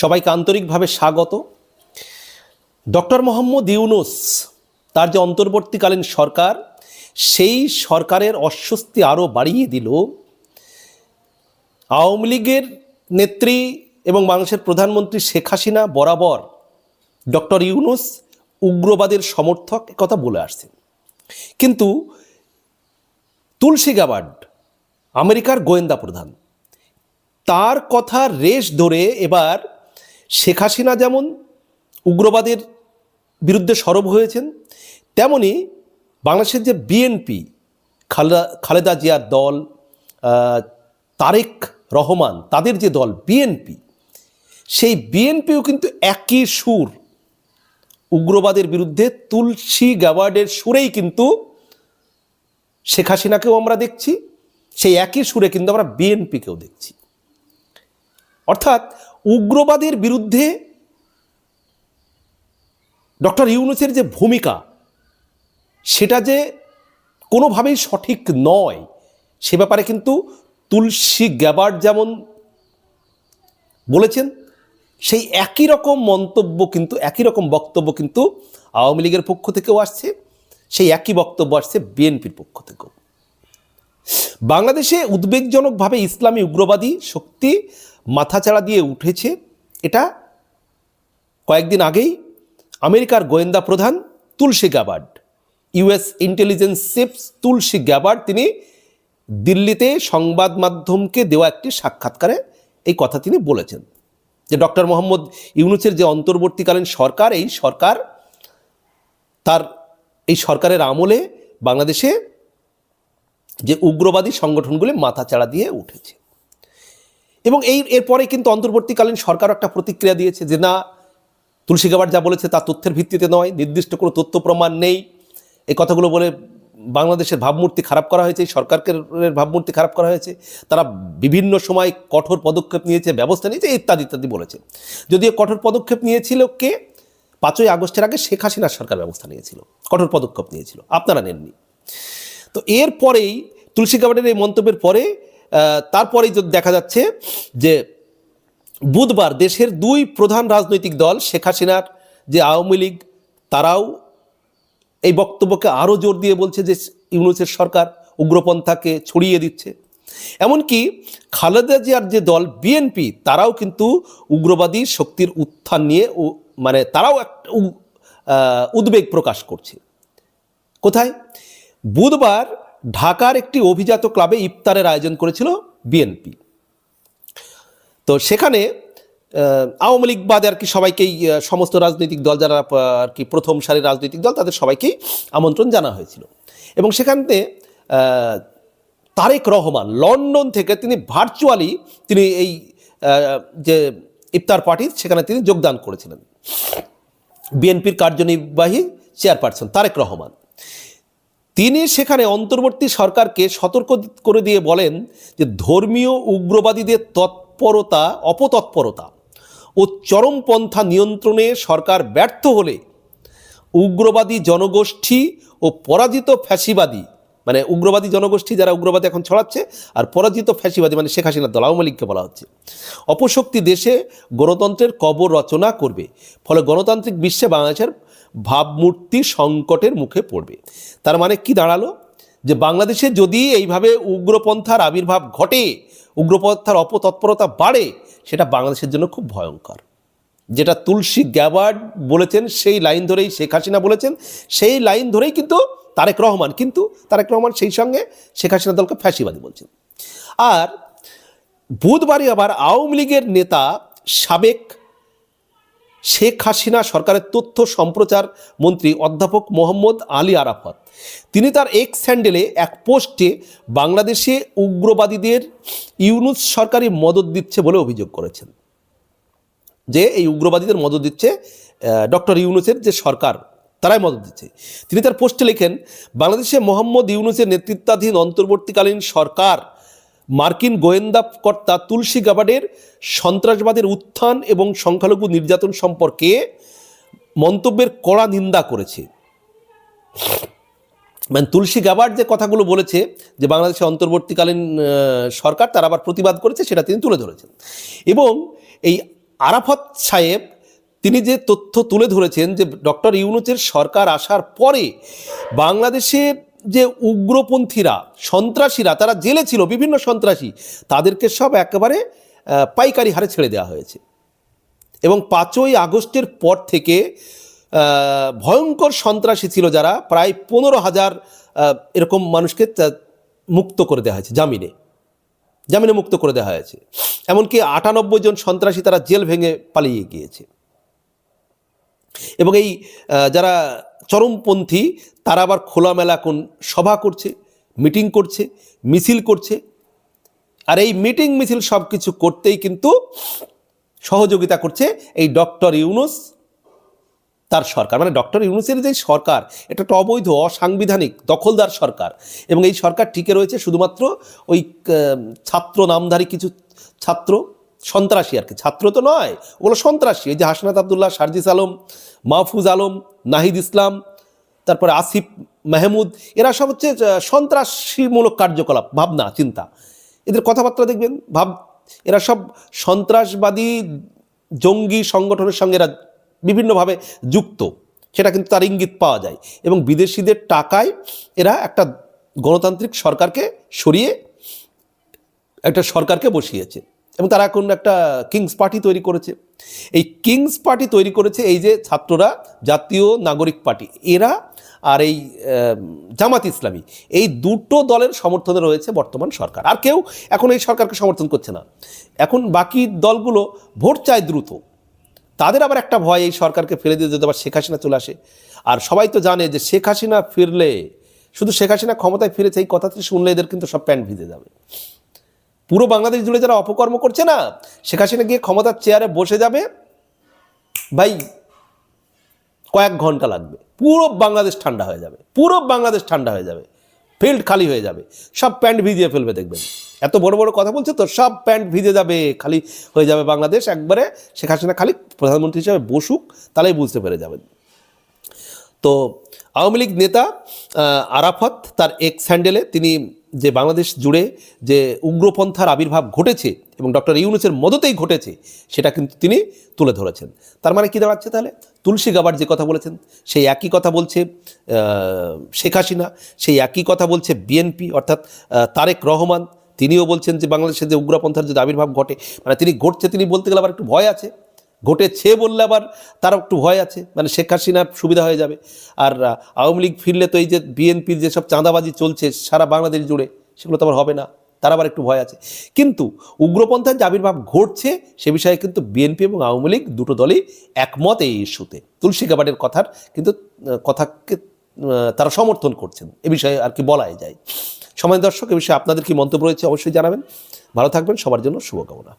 সবাইকে আন্তরিকভাবে স্বাগত। ডক্টর মোহাম্মদ ইউনুস, তার যে অন্তর্বর্তীকালীন সরকার, সেই সরকারের অস্বস্তি আরও বাড়িয়ে দিল। আওয়ামী লীগের নেত্রী এবং বাংলাদেশের প্রধানমন্ত্রী শেখ হাসিনা বরাবর ডক্টর ইউনুস উগ্রবাদের সমর্থক কথা বলে আসছেন। কিন্তু তুলসী গাবার্ড, আমেরিকার গোয়েন্দা প্রধান, তার কথা রেশ ধরে এবার শেখ হাসিনা যেমন উগ্রবাদের বিরুদ্ধে সরব হয়েছেন, তেমনি বাংলাদেশের যে বিএনপি, খালেদা খালেদা জিয়ার দল তারেক রহমান, তাদের যে দল বিএনপি, সেই বিএনপিও কিন্তু একই সুর। উগ্রবাদের বিরুদ্ধে তুলসী গ্যাওয়ার্ডের সুরেই কিন্তু শেখ হাসিনাকেও আমরা দেখছি, সেই একই সুরে কিন্তু আমরা বিএনপিকেও দেখছি। অর্থাৎ উগ্রবাদের বিরুদ্ধে ডক্টর ইউনুসের যে ভূমিকা, সেটা যে কোনোভাবেই সঠিক নয়, সে ব্যাপারে কিন্তু তুলসী গ্যাবার্ড যেমন বলেছেন, সেই একই রকম মন্তব্য কিন্তু, একই রকম বক্তব্য কিন্তু আওয়ামী লীগের পক্ষ থেকেও আসছে, সেই একই বক্তব্য আসছে বিএনপির পক্ষ থেকেও। বাংলাদেশে উদ্বেগজনকভাবে ইসলামী উগ্রবাদী শক্তি মাথাচাড়া দিয়ে উঠেছে। এটা কয়েকদিন আগেই আমেরিকার গোয়েন্দা প্রধান Tulsi Gabbard US intelligence chiefs Tulsi Gabbard তিনি দিল্লিতে সংবাদ মাধ্যমকে দেওয়া একটি সাক্ষাৎকারে এই কথা তিনি বলেছেন যে ডক্টর মোহাম্মদ ইউনুসের যে অন্তর্বর্তীকালীন সরকার, এই সরকার তার, এই সরকারের আমলে বাংলাদেশে যে উগ্রবাদী সংগঠনগুলি মাথাচাড়া দিয়ে উঠেছে। এবং এই, এরপরে কিন্তু অন্তর্বর্তীকালীন সরকার একটা প্রতিক্রিয়া দিয়েছে যে না তুলসী গাবার যা বলেছে তা তথ্যের ভিত্তিতে নয়, নির্দিষ্ট কোনো তথ্য প্রমাণ নেই। এই কথাগুলো বলে বাংলাদেশের ভাবমূর্তি খারাপ করা হয়েছে, এই সরকারের ভাবমূর্তি খারাপ করা হয়েছে। তারা বিভিন্ন সময় কঠোর পদক্ষেপ নিয়েছে, ব্যবস্থা নিয়েছে, ইত্যাদি ইত্যাদি বলেছে। যদিও কঠোর পদক্ষেপ নিয়েছিল কে? পাঁচই আগস্টের আগে শেখ হাসিনার সরকার ব্যবস্থা নিয়েছিল, কঠোর পদক্ষেপ নিয়েছিল। আপনারা নেননি। তো এরপরেই তুলসী গাবার্ডের এই মন্তব্যের পরে তারপরেই যদি দেখা যাচ্ছে যে বুধবার দেশের দুই প্রধান রাজনৈতিক দল, শেখ হাসিনার যে আওয়ামী লীগ, তারাও এই বক্তব্যকে আরও জোর দিয়ে বলছে যে ইউনুসের সরকার উগ্রপন্থাকে ছড়িয়ে দিচ্ছে। এমনকি খালেদা জিয়ার যে দল, বিএনপি, তারাও কিন্তু উগ্রবাদী শক্তির উত্থান নিয়ে উ- মানে তারাও একটা উদ্বেগ প্রকাশ করছে। কোথায়? বুধবার ঢাকার একটি অভিজাত ক্লাবে ইফতারের আয়োজন করেছিল বিএনপি। তো সেখানে আওয়ামী লীগ বাদে আর কি সবাইকেই সমস্ত রাজনৈতিক দল যারা আর কি প্রথম সারির রাজনৈতিক দল, তাদের সবাইকেই আমন্ত্রণ জানা হয়েছিল। এবং সেখানে তারেক রহমান, লন্ডন থেকে তিনি ভার্চুয়ালি তিনি এই যে ইফতার পার্টি, সেখানে তিনি যোগদান করেছিলেন। বিএনপির কার্যনির্বাহী চেয়ারপারসন তারেক রহমান। তিনি সেখানে অন্তর্বর্তী সরকারকে সতর্ক করে দিয়ে বলেন যে ধর্মীয় উগ্রবাদীদের তৎপরতা, অপতৎপরতা ও চরমপন্থা নিয়ন্ত্রণে সরকার ব্যর্থ হলে উগ্রবাদী জনগোষ্ঠী ও পরাজিত ফ্যাসিবাদী মানে উগ্রবাদী জনগোষ্ঠী যারা উগ্রবাদী এখন ছড়াচ্ছে আর পরাজিত ফ্যাসিবাদী মানে শেখ হাসিনার দল, আওয়ামী লীগকে বলা হচ্ছে। অপশক্তি দেশে গণতন্ত্রের কবর রচনা করবে, ফলে গণতান্ত্রিক বিশ্বে বাংলাদেশের ভাবমূর্তি সংকটের মুখে পড়বে। তার মানে কি দাঁড়াল? যে বাংলাদেশে যদি এইভাবে উগ্রপন্থার আবির্ভাব ঘটে, উগ্রপন্থার অপতৎপরতা বাড়ে, সেটা বাংলাদেশের জন্য খুব ভয়ঙ্কর। যেটা তুলসী গ্যাবার্ড বলেছেন, সেই লাইন ধরেই শেখ হাসিনা বলেছেন, সেই লাইন ধরেই কিন্তু তারেক রহমান, কিন্তু তারেক রহমান সেই সঙ্গে শেখ হাসিনা দলকে ফ্যাসিবাদী বলছেন। আর বুধবারই আবার আওয়ামী লীগের নেতা সাবেক শেখ হাসিনা সরকারের তথ্য সম্প্রচার মন্ত্রী অধ্যাপক মোহাম্মদ আলী আরাফাত। তিনি তার এক্স হ্যান্ডেলে এক পোস্টে বাংলাদেশে উগ্রবাদীদের ইউনুস সরকারি মদত দিচ্ছে বলে অভিযোগ করেছেন। যে এই উগ্রবাদীদের মদত দিচ্ছে ডক্টর ইউনুসের যে সরকার তারাই মদত দিচ্ছে। তিনি তার পোস্টে লেখেন, বাংলাদেশে মোহাম্মদ ইউনুসের নেতৃত্বাধীন অন্তর্বর্তীকালীন সরকার, মার্কিন গোয়েন্দা কর্তা তুলসী গাবার্ডের সন্ত্রাসবাদের উত্থান এবং সংখ্যালঘু নির্যাতন সম্পর্কে মন্তব্যের কড়া নিন্দা করেছে। মানে তুলসী গাবার্ড যে কথাগুলো বলেছে যে বাংলাদেশের অন্তর্বর্তীকালীন সরকার তার আবার প্রতিবাদ করেছে, সেটা তিনি তুলে ধরেছেন। এবং এই আরাফত সাহেব তিনি যে তথ্য তুলে ধরেছেন যে ডক্টর ইউনুসের সরকার আসার পরে বাংলাদেশের যে উগ্রপন্থীরা, সন্ত্রাসীরা, তারা জেলে ছিল, বিভিন্ন সন্ত্রাসী, তাদেরকে সব একেবারে পাইকারি হারে ছেড়ে দেওয়া হয়েছে। এবং পাঁচই আগস্টের পর থেকে ভয়ঙ্কর সন্ত্রাসী ছিল যারা, প্রায় পনেরো হাজার এরকম মানুষকে মুক্ত করে দেওয়া হয়েছে, জামিনে। জামিনে মুক্ত করে দেওয়া হয়েছে। এমনকি আটানব্বই জন সন্ত্রাসী তারা জেল ভেঙে পালিয়ে গিয়েছে। এবং এই যারা চরমপন্থী, তারা আবার খোলামেলা কোন সভা করছে, মিটিং করছে, মিছিল করছে। আর এই মিটিং মিছিল সব কিছু করতেই কিন্তু সহযোগিতা করছে এই ডক্টর ইউনুস, তার সরকার। মানে ডক্টর ইউনুসের যে সরকার, এটা একটা অবৈধ, অসাংবিধানিক, দখলদার সরকার। এবং এই সরকার টিকে রয়েছে, শুধুমাত্র ওই ছাত্র নামধারী কিছু ছাত্র সন্ত্রাসী আর কি। ছাত্র তো নয়, ওগুলো সন্ত্রাসী। এই যে হাসনাত আবদুল্লাহ শারজিস আলম, মাহফুজ আলম, নাহিদ ইসলাম, তারপরে আসিফ মাহমুদ, এরা সব হচ্ছে সন্ত্রাসীমূলক কার্যকলাপ, ভাবনা, চিন্তা। এদের কথাবার্তা দেখবেন, ভাব, এরা সব সন্ত্রাসবাদী জঙ্গি সংগঠনের সঙ্গে এরা বিভিন্নভাবে যুক্ত। সেটা কিন্তু তার ইঙ্গিত পাওয়া যায়। এবং বিদেশিদের টাকায় এরা একটা গণতান্ত্রিক সরকারকে সরিয়ে একটা সরকারকে বসিয়েছে। এবং তারা এখন একটা কিংস পার্টি তৈরি করেছে। এই কিংস পার্টি তৈরি করেছে এই যে ছাত্ররা জাতীয় নাগরিক পার্টি, এরা আর এই জামাত ইসলামী, এই দুটো দলের সমর্থনে রয়েছে বর্তমান সরকার। আর কেউ এখন এই সরকারকে সমর্থন করছে না। এখন বাকি দলগুলো ভোট চায় দ্রুত। তাদের আবার একটা ভয় এই সরকারকে ফেলে দিয়ে যদি আবার শেখ হাসিনা চলে আসে। আর সবাই তো জানে যে শেখ হাসিনা ফিরলে, শুধু শেখ হাসিনা ক্ষমতায় ফিরেছে এই কথাটি শুনলে এদের কিন্তু সব প্যান্ট ভিজে যাবে। পুরো বাংলাদেশ জুড়ে যারা অপকর্ম করছে না, শেখ হাসিনা গিয়ে ক্ষমতার চেয়ারে বসে যাবে, ভাই, কয়েক ঘণ্টা লাগবে। পুরো বাংলাদেশ ঠান্ডা হয়ে যাবে। পুরো বাংলাদেশ ঠান্ডা হয়ে যাবে। ফিল্ড খালি হয়ে যাবে। সব প্যান্ট ভিজিয়ে ফেলবে, দেখবেন। এত বড় বড় কথা বলছে তো, সব প্যান্ট ভিজে যাবে, খালি হয়ে যাবে বাংলাদেশ। একবারে শেখ হাসিনা খালি প্রধানমন্ত্রী হিসেবে বসুক, তাহলেই বুঝতে পেরে যাবেন। তো আওয়ামী লীগ নেতা আরাফাত, তার এক্স হ্যান্ডেলে তিনি যে বাংলাদেশ জুড়ে যে উগ্রপন্থার আবির্ভাব ঘটেছে এবং ডক্টর ইউনুসের মদতেই ঘটেছে, সেটা কিন্তু তিনি তুলে ধরেছেন। তার মানে কী দাঁড়াচ্ছে তাহলে? তুলসী গাবার যে কথা বলেছেন, সেই একই কথা বলছে শেখ হাসিনা, সেই একই কথা বলছে বিএনপি, অর্থাৎ তারেক রহমান। তিনিও বলছেন যে বাংলাদেশে যে উগ্রপন্থার যদি আবির্ভাব ঘটে মানে তিনি ঘটছে, তিনি বলতে গেলে আবার একটু ভয় আছে। ঘটেছে বললে আবার তার একটু ভয় আছে। মানে শেখ হাসিনার সুবিধা হয়ে যাবে। আর আওয়ামী লীগ ফিরলে তো এই যে বিএনপির যেসব চাঁদাবাজি চলছে সারা বাংলাদেশ জুড়ে, সেগুলো তো আবার হবে না। তার আবার একটু ভয় আছে। কিন্তু উগ্রপন্থার যে আবির্ভাব ঘটছে, সে বিষয়ে কিন্তু বিএনপি এবং আওয়ামী লীগ দুটো দলই একমত এই ইস্যুতে। তুলসী গাবাটের কথার কিন্তু কথাকে তারা সমর্থন করছেন। এ বিষয়ে আর কি বলাই যায়। সময় দর্শক, এ বিষয়ে আপনাদের কি মন্তব্য রয়েছে অবশ্যই জানাবেন। ভালো থাকবেন, সবার জন্য শুভকামনা।